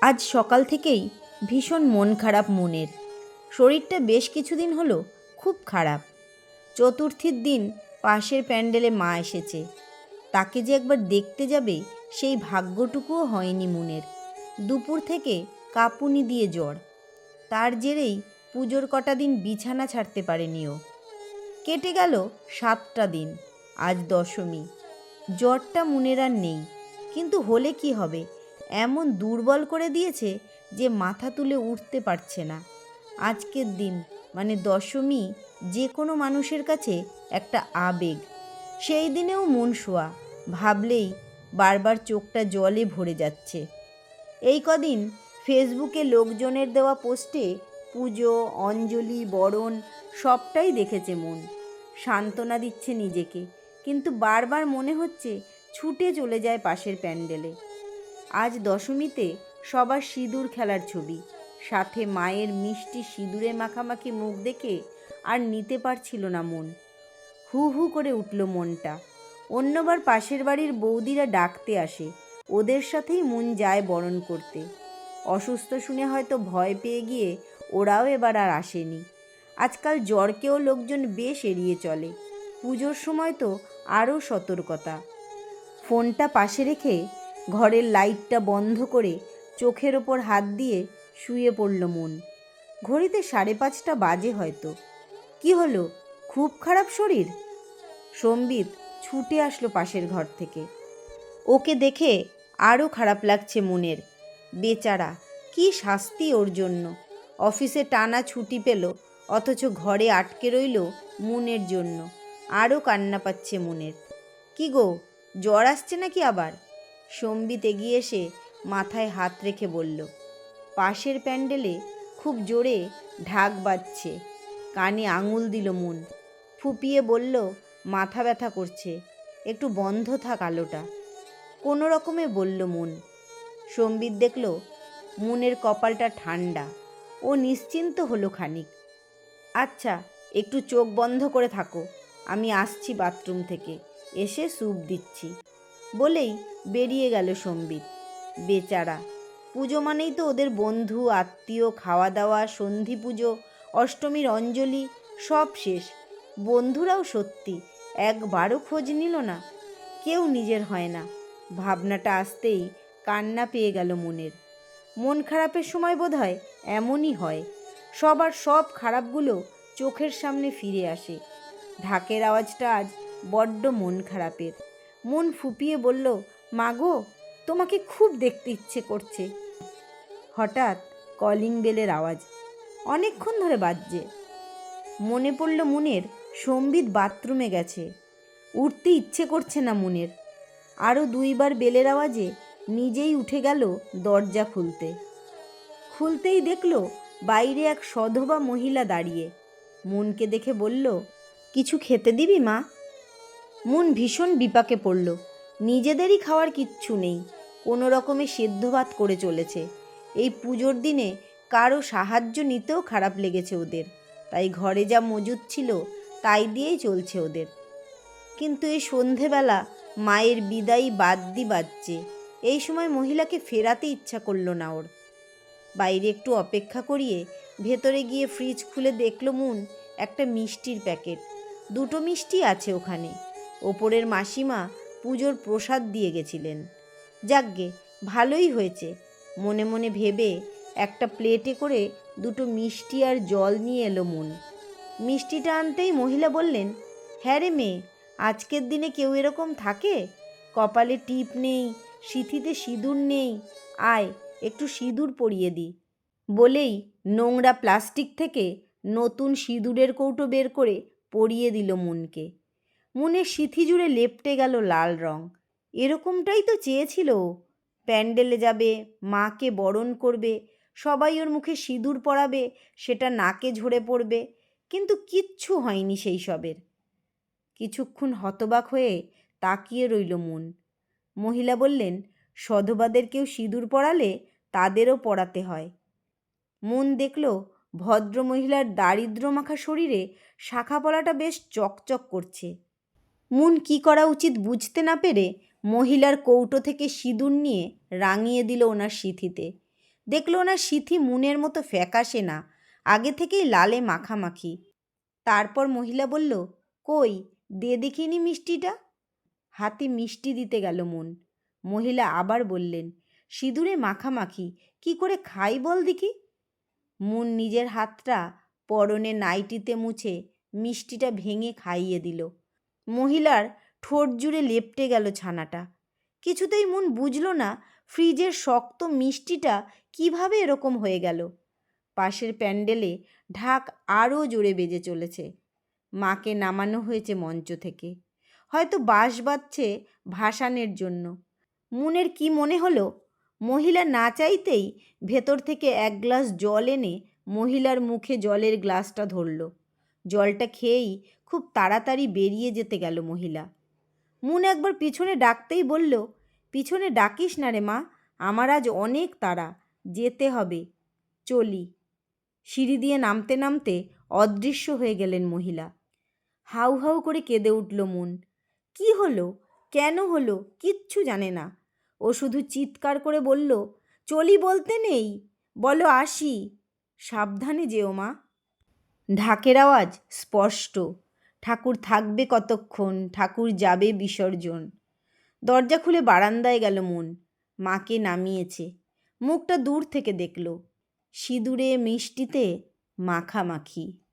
আজ সকাল থেকেই ভীষণ মন খারাপ মনের। শরীরটা বেশ কিছুদিন হলো খুব খারাপ। চতুর্থীর দিন পাশের প্যান্ডেলে মা এসেছে। তাকে যে একবার দেখতে যাবে সেই ভাগ্যটুকুও হয়নি মনের। দুপুর থেকে কাঁপুনি দিয়ে জ্বর। তার জেরেই পুজোর কটা দিন বিছানা ছাড়তে পারেনি ও। কেটে গেল সাতটা দিন, আজ দশমী। জ্বরটা মনের আর নেই, কিন্তু হলে কি হবে? এমন দুর্বল করে দিয়েছে যে মাথা তুলে উঠতে পারছে না। আজকের দিন মানে দশমী, যে কোনো মানুষের কাছে একটা আবেগ। সেই দিনেও মন শোয়া, ভাবলেই বারবার চোখটা জলে ভরে যাচ্ছে। এই কদিন ফেসবুকে লোকজনের দেওয়া পোস্টে পুজো, অঞ্জলি, বরণ, সবটাই দেখেছে মন। সান্ত্বনা দিচ্ছে নিজেকে, কিন্তু বারবার মনে হচ্ছে ছুটে চলে যায় পাশের প্যান্ডেলে। আজ দশমীতে সবার সিঁদুর খেলার ছবি। সাথে মায়ের মিষ্টি সিঁদুরে মাখামাখি মুখ দেখে আর নিতে পারছিল না মন। হু হু করে উঠল মনটা। অন্যবার পাশের বাড়ির বৌদিরা ডাকতে আসে, ওদের সাথেই মন যায় বরণ করতে। অসুস্থ শুনে হয়তো ভয় পেয়ে গিয়ে ওরাও এবার আর আসেনি। আজকাল জ্বরকেও লোকজন বেশ এড়িয়ে চলে। পুজোর সময় তো আরও সতর্কতা। ফোনটা পাশে রেখে ঘরের লাইটটা বন্ধ করে চোখের ওপর হাত দিয়ে শুয়ে পড়ল মন। ঘড়িতে সাড়ে পাঁচটা বাজে হয়তো। কি হলো? খুব খারাপ শরীর? সম্বিত ছুটে আসলো পাশের ঘর থেকে। ওকে দেখে আরও খারাপ লাগছে মনের। বেচারা, কি শাস্তি ওর জন্য? অফিসে টানা ছুটি পেল, অথচ ঘরে আটকে রইল মনের জন্য। আরও কান্না পাচ্ছে মনের। কি গো, জ্বর আসছে নাকি আবার? সম্বিত এগিয়ে এসে মাথায় হাত রেখে বলল, পাশের প্যান্ডেলে খুব জোরে ঢাক বাজছে। কানে আঙুল দিল মন ফুপিয়ে বলল, মাথা ব্যথা করছে। একটু বন্ধ থাক আলোটা কোনো রকমে বলল মন। সম্বিত দেখল, মনের কপালটা ঠান্ডা। ও নিশ্চিন্ত হলো খানিক। আচ্ছা একটু চোখ বন্ধ করে থাকো। আমি আসছি বাথরুম থেকে। এসে স্যুপ দিচ্ছি। বলেই বেরিয়ে গেল সম্বিত। বেচারা, পুজো মানেই তো ওদের বন্ধু, আত্মীয় খাওয়া দাওয়া সন্ধি পুজো, অষ্টমীর অঞ্জলি, সব শেষ। বন্ধুরাও সত্যি, একবারও খোঁজ নিল না। কেউ নিজের হয় না। ভাবনাটা আসতেই কান্না পেয়ে গেল মনের। মন খারাপের সময় বোধ হয় এমনই হয়। সবার সব খারাপগুলো চোখের সামনে ফিরে আসে। ঢাকের আওয়াজটা আজ বড্ড মন খারাপের। মন ফুপিয়ে বলল, মাগো, তোমাকে খুব দেখতে ইচ্ছে করছে। হঠাৎ কলিং বেলের আওয়াজ অনেকক্ষণ ধরে বাজছে। মনে পড়ল মুনের সম্বিত বাথরুমে গেছে। উঠতে ইচ্ছে করছে না মুনের। আরও দুইবার বেলের আওয়াজে নিজেই উঠে গেল দরজা খুলতে। খুলতেই দেখল বাইরে এক সধবা মহিলা দাঁড়িয়ে। মনকে দেখে বলল, কিছু খেতে দিবি মা? মন ভীষণ বিপাকে পড়ল। নিজেদেরই খাওয়ার কিচ্ছু নেই। কোনো রকমে সেদ্ধ ভাত করে চলেছে। এই পুজোর দিনে কারও সাহায্য নিতেও খারাপ লেগেছে ওদের। তাই ঘরে যা মজুদ ছিল, তাই দিয়েই চলছে ওদের। কিন্তু এই সন্ধেবেলা মায়ের বিদায়ী বাদ্যি বাজছে। এই সময় মহিলাকে ফেরাতে ইচ্ছা করল না ওর। বাইরে একটু অপেক্ষা করিয়ে ভেতরে গিয়ে ফ্রিজ খুলে দেখল মুন একটা মিষ্টির প্যাকেট। দুটো মিষ্টি আছে ওখানে। ওপরের মাসিমা পুজোর প্রসাদ দিয়ে গেছিলেন। যাকগে, ভালোই হয়েছে। মনে মনে ভেবে একটা প্লেটে করে দুটো মিষ্টি আর জল নিয়ে এলো মন। মিষ্টিটা আনতেই মহিলা বললেন হ্যাঁ রে মেয়ে, আজকের দিনে কেউ এরকম থাকে? কপালে টিপ নেই, সিথিতে সিঁদুর নেই। আয়, একটু সিঁদুর পরিয়ে দি। বলেই নোংরা প্লাস্টিক থেকে নতুন সিঁদুরের কৌটো বের করে পরিয়ে দিল মনকে। মনের সিথি জুড়ে লেপটে গেল লাল রং। এরকমটাই তো চেয়েছিল প্যান্ডেলে যাবে, মাকে বরণ করবে, সবাই ওর মুখে সিঁদুর পরাবে, সেটা নাকে ঝরে পড়বে, কিন্তু কিচ্ছু হয়নি সেই সবের। কিছুক্ষণ হতবাক হয়ে তাকিয়ে রইল মন। মহিলা বললেন, সধবাদের কেউ সিঁদুর পড়ালে তাদেরও পড়াতে হয়। মন দেখল ভদ্র মহিলার দারিদ্র মাখা শরীরে শাখা পলাটা বেশ চকচক করছে। মুন কি করা উচিত বুঝতে না পেরে মহিলার কৌটো থেকে সিঁদুর নিয়ে রাঙিয়ে দিল ওনার সিথিতে। দেখল ওনার সিথি মুনের মতো ফ্যাকাশে না, আগে থেকেই লালে মাখামাখি। তারপর মহিলা বলল, কই, দে দেখিনি মিষ্টিটা? হাতে মিষ্টি দিতে গেল মন। মহিলা আবার বললেন, সিঁদুরে মাখামাখি, কি করে খাই বল দেখি? মুন নিজের হাতটা পরনে নাইটিতে মুছে মিষ্টিটা ভেঙে খাইয়ে দিল। মহিলার ঠোঁট জুড়ে লেপটে গেল ছানাটা। কিছুতেই মন বুঝল না ফ্রিজের শক্ত মিষ্টিটা কীভাবে এরকম হয়ে গেল। পাশের প্যান্ডেলে ঢাক আরও জোরে বেজে চলেছে। মাকে নামানো হয়েছে মঞ্চ থেকে। হয়তো বাঁশ বাজছে ভাসানের জন্য। মুনের কি মনে হলো? মহিলা না চাইতেই ভেতর থেকে এক গ্লাস জল এনে মহিলার মুখে জলের গ্লাসটা ধরল। জলটা খেয়েই খুব তাড়াতাড়ি বেরিয়ে যেতে গেল মহিলা। মুন একবার পিছনে ডাকতেই বলল, পিছনে ডাকিস না রে মা, আমার আজ অনেক তাড়া, যেতে হবে, চলি। সিঁড়ি দিয়ে নামতে নামতে অদৃশ্য হয়ে গেলেন মহিলা। হাউ হাউ করে কেঁদে উঠল মন। কি হলো? কেন হলো? কিচ্ছু জানে না। ও শুধু চিৎকার করে বলল, চলি বলতে নেই, বলো আসি। সাবধানে যেও মা। ঢাকের আওয়াজ স্পষ্ট। ঠাকুর থাকবে কতক্ষণ? ঠাকুর যাবে বিসর্জন। দরজা খুলে বারান্দায় গেল মন। মাকে নামিয়েছে। মুখটা দূর থেকে দেখল। সিঁদুরে মিষ্টিতে মাখামাখি।